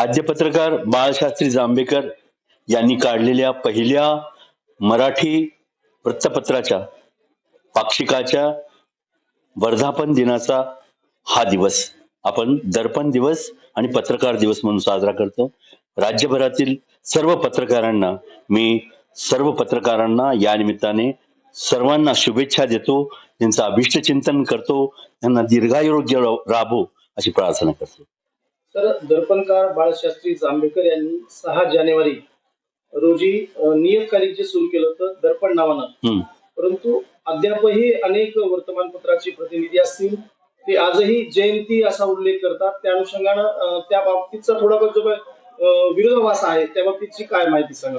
आद्य पत्रकार बाळशास्त्री जांभेकर यांनी काढलेल्या पहिल्या मराठी वृत्तपत्राच्या पाक्षिकाच्या वर्धापन दिनाचा हा दिवस. आपण दर्पण दिवस आणि पत्रकार दिवस म्हणून साजरा करतो. राज्यभरातील सर्व पत्रकारांना मी सर्व पत्रकारांना या निमित्ताने सर्वांना शुभेच्छा देतो त्यांचं अभिष्ट चिंतन करतो त्यांना दीर्घायुरोग्य राबो अशी प्रार्थना करतो. तर दर्पणकार बाळशास्त्री जांभेकर यांनी सहा जानेवारी रोजी नियतकालिक जे सुरू केलं होतं दर्पण नावानं. परंतु अद्यापही अनेक वर्तमानपत्राचे प्रतिनिधी असतील ते आजही जयंती असा उल्लेख करतात. त्या अनुषंगानं त्या बाबतीतचा थोडा जो विरोधाभास आहे त्या बाबतीतची काय माहिती सांगा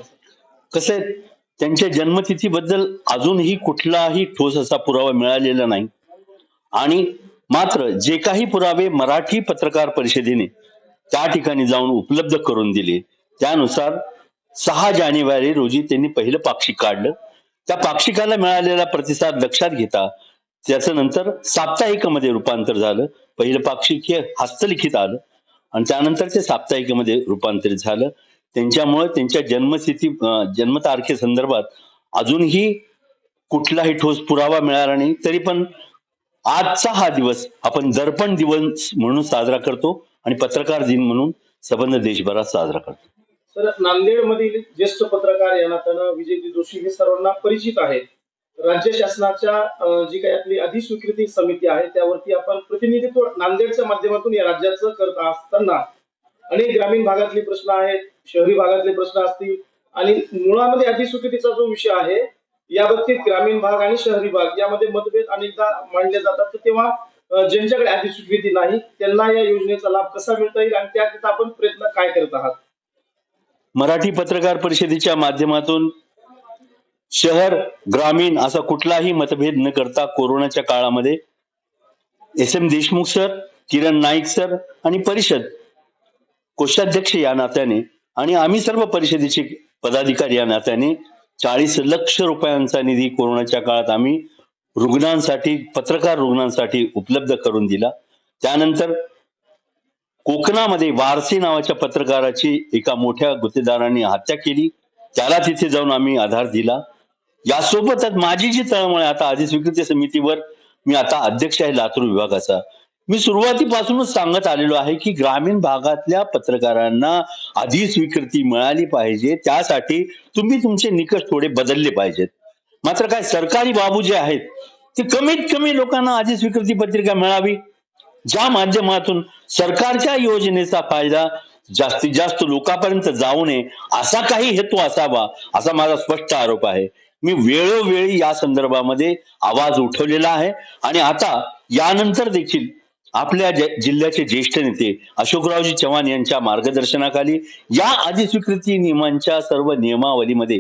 कसं आहे त्यांच्या जन्मतिथीबद्दल अजूनही कुठलाही ठोस असा पुरावा मिळालेला नाही. आणि मात्र जे काही पुरावे मराठी पत्रकार परिषदेने त्या ठिकाणी जाऊन उपलब्ध करून दिले त्यानुसार सहा जानेवारी रोजी त्यांनी पहिलं पाक्षिक काढलं. त्या पाक्षिकाला मिळालेला प्रतिसाद लक्षात घेता त्याचं नंतर साप्ताहिकमध्ये रूपांतर झालं. पहिलं पाक्षिक हे हस्तलिखित आलं आणि त्यानंतर ते साप्ताहिकमध्ये रूपांतरित झालं. त्यांच्यामुळे त्यांच्या जन्मस्थिती जन्मतारखे जन्मतारखेसंदर्भात अजूनही कुठलाही ठोस पुरावा मिळाला नाही तरी पण आजचा हा दिवस आपण दर्पण दिवस म्हणून साजरा करतो आणि पत्रकार दिन म्हणून संबंध देशभरात साजरा करतो. तर नांदेड मधील ज्येष्ठ पत्रकार या नात्यानं विजयजी जोशी हे सर्वांना परिचित आहेत. राज्य शासनाच्या जी काही आपली अधिस्वीकृती समिती आहे त्यावरती आपण प्रतिनिधित्व नांदेडच्या माध्यमातून या राज्याचं करत असताना अनेक ग्रामीण भागातले प्रश्न आहेत शहरी भागातले प्रश्न असतील आणि मुळामध्ये अधिस्वीकृतीचा जो विषय आहे या बाबतीत ग्रामीण भाग आणि शहरी भाग यामध्ये मतभेद अनेकदा मांडले जातात. तर तेव्हा ज्यांच्याकडे अधिस्वीकृती नाही त्यांना या योजनेचा लाभ कसा मिळता येईल आणि त्याकरिता आपण प्रयत्न काय करत आहात? मराठी पत्रकार परिषदेच्या माध्यमातून शहर ग्रामीण असा कुठलाही मतभेद न करता कोरोनाच्या काळामध्ये S M Deshmukh sir Kiran Naik sir आणि परिषद कोषाध्यक्ष या नात्याने आणि आम्ही सर्व परिषदेचे पदाधिकारी या नात्याने चाळीस लक्ष रुपयांचा निधी कोरोनाच्या काळात आम्ही रुग्णांसाठी पत्रकार रुग्णांसाठी उपलब्ध करून दिला. त्यानंतर कोकणामध्ये वारसी नावाच्या पत्रकाराची एका मोठ्या गुत्तेदारांनी हत्या केली. त्याला तिथे जाऊन आम्ही आधार दिला. यासोबतच माझी जी तळमळ आहे आता आधी स्वीकृती समितीवर मी आता अध्यक्ष आहे लातूर विभागाचा. मी सुरुवातीपासूनच सांगत आलेलो आहे की ग्रामीण भागातल्या पत्रकारांना आधी स्वीकृती मिळाली पाहिजे. त्यासाठी तुम्ही तुमचे निकष थोडे बदलले पाहिजेत. मात्र काय सरकारी बाबू जे आहेत ते कमीत कमी लोकांना आधी स्वीकृती पत्रिका मिळावी. ज्या माध्यमातून सरकारच्या योजनेचा फायदा जास्तीत जास्त लोकांपर्यंत जाऊ नये असा काही हेतू असावा असा माझा स्पष्ट आरोप आहे. मी वेळोवेळी या संदर्भामध्ये आवाज उठवलेला आहे. आणि आता यानंतर देखील आपल्या जिल्ह्याचे ज्येष्ठ नेते अशोकरावजी चव्हाण यांच्या मार्गदर्शनाखाली या अधिस्वीकृती नियमांच्या सर्व नियमावलीमध्ये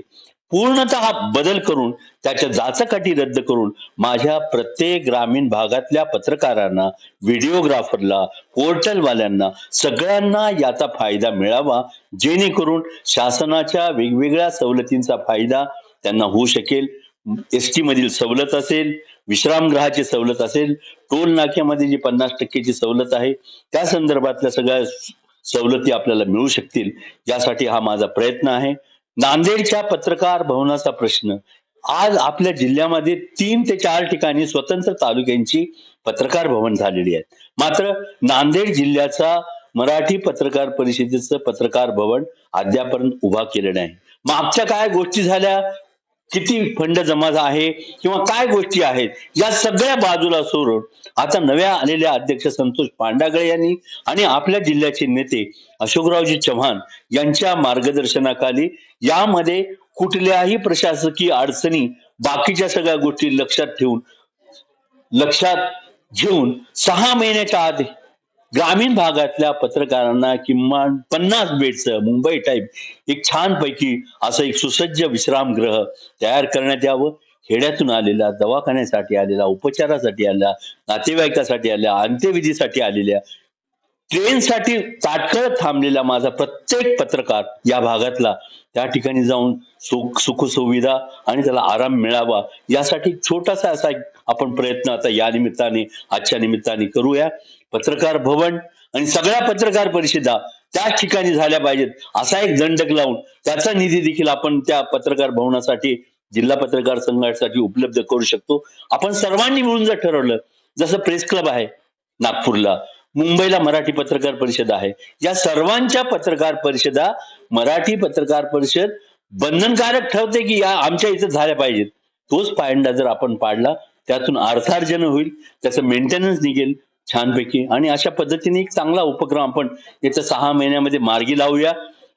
पूर्णतः बदल करून त्याच्या जाचकाठी रद्द करून माझ्या प्रत्येक ग्रामीण भागातल्या पत्रकारांना व्हिडिओग्राफरला पोर्टलवाल्यांना सगळ्यांना याचा फायदा मिळावा जेणेकरून शासनाच्या वेगवेगळ्या सवलतींचा फायदा त्यांना होऊ शकेल. एस टी मधील सवलत असेल विश्रामगृहाची सवलत असेल टोल नाक्यामध्ये जी पन्नास टक्केची सवलत आहे त्या संदर्भातल्या सगळ्या सवलती आपल्याला मिळू शकतील यासाठी हा माझा प्रयत्न आहे. नांदेडच्या पत्रकार भवनाचा प्रश्न आज आपल्या जिल्ह्यामध्ये तीन ते चार ठिकाणी स्वतंत्र तालुक्यांची पत्रकार भवन झालेली आहेत मात्र नांदेड जिल्ह्याचा मराठी पत्रकार परिषदेचं पत्रकार भवन अद्यापर्यंत उभा केलं नाही. मागच्या काय गोष्टी झाल्या? किती फंड जमा आहे किंवा काय गोष्टी आहेत या सगळ्या बाजूला सोडून आता नव्या आलेल्या अध्यक्ष संतोष पांडागळे यांनी आणि आपल्या जिल्ह्याचे नेते अशोकरावजी चव्हाण यांच्या मार्गदर्शनाखाली यामध्ये कुठल्याही प्रशासकीय अडचणी बाकीच्या सगळ्या गोष्टी लक्षात ठेवून लक्षात घेऊन सहा महिन्याच्या आधी ग्रामीण भागातल्या पत्रकारांना किमान पन्नास बेडचं मुंबई टाईप एक छानपैकी असं एक सुसज्ज विश्रामगृह तयार करण्यात यावं. खेड्यातून आलेला दवाखान्यासाठी आलेला उपचारासाठी आलेला नातेवाईकासाठी आल्या अंत्यविधीसाठी आलेल्या ट्रेनसाठी ताटकळत थांबलेला माझा प्रत्येक पत्रकार या भागातला त्या ठिकाणी जाऊन सुख सुखसुविधा आणि त्याला आराम मिळावा यासाठी छोटासा असा एक आपण प्रयत्न आता या निमित्ताने आजच्या निमित्ताने करूया. पत्रकार भवन आणि सगळ्या पत्रकार परिषदा त्याच ठिकाणी झाल्या पाहिजेत असा एक दंडक लावून त्याचा निधी देखील आपण त्या पत्रकार भवनासाठी जिल्हा पत्रकार संघासाठी उपलब्ध करू शकतो. आपण सर्वांनी मिळून जर ठरवलं जसं प्रेस क्लब आहे नागपूरला मुंबईला मराठी पत्रकार परिषद आहे या सर्वांच्या पत्रकार परिषदा मराठी पत्रकार परिषद बंधनकारक ठरवते की या आमच्या इथं झाल्या पाहिजेत. तोच पायंडा जर आपण पाडला त्यातून अर्थार्जन होईल त्याचं मेंटेनन्स निघेल छानपैकी. आणि अशा पद्धतीने एक चांगला उपक्रम आपण येत्या सहा महिन्यामध्ये मार्गी लावूया.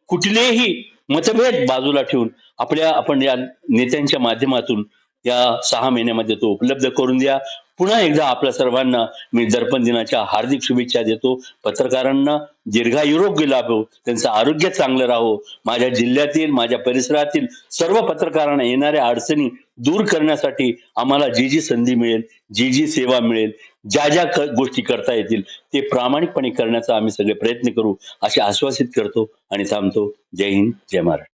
कुठलेही मतभेद बाजूला ठेवून आपल्या आपण या नेत्यांच्या माध्यमातून या सहा महिन्यामध्ये तो उपलब्ध करून द्या. पुन्हा एकदा आपल्या सर्वांना मी दर्पण दिनाच्या हार्दिक शुभेच्छा देतो. पत्रकारांना दीर्घायुरोग्य लाभो हो, त्यांचं आरोग्य चांगलं राहो. माझ्या जिल्ह्यातील माझ्या परिसरातील सर्व पत्रकारांना येणाऱ्या अडचणी दूर करण्यासाठी आम्हाला जी जी संधी मिळेल जी जी सेवा मिळेल ज्या ज्या गोष्टी करता येतील ते प्रामाणिकपणे करण्याचा आम्ही सगळे प्रयत्न करू असे आश्वासित करतो आणि थांबतो. जय हिंद जय महाराष्ट्र.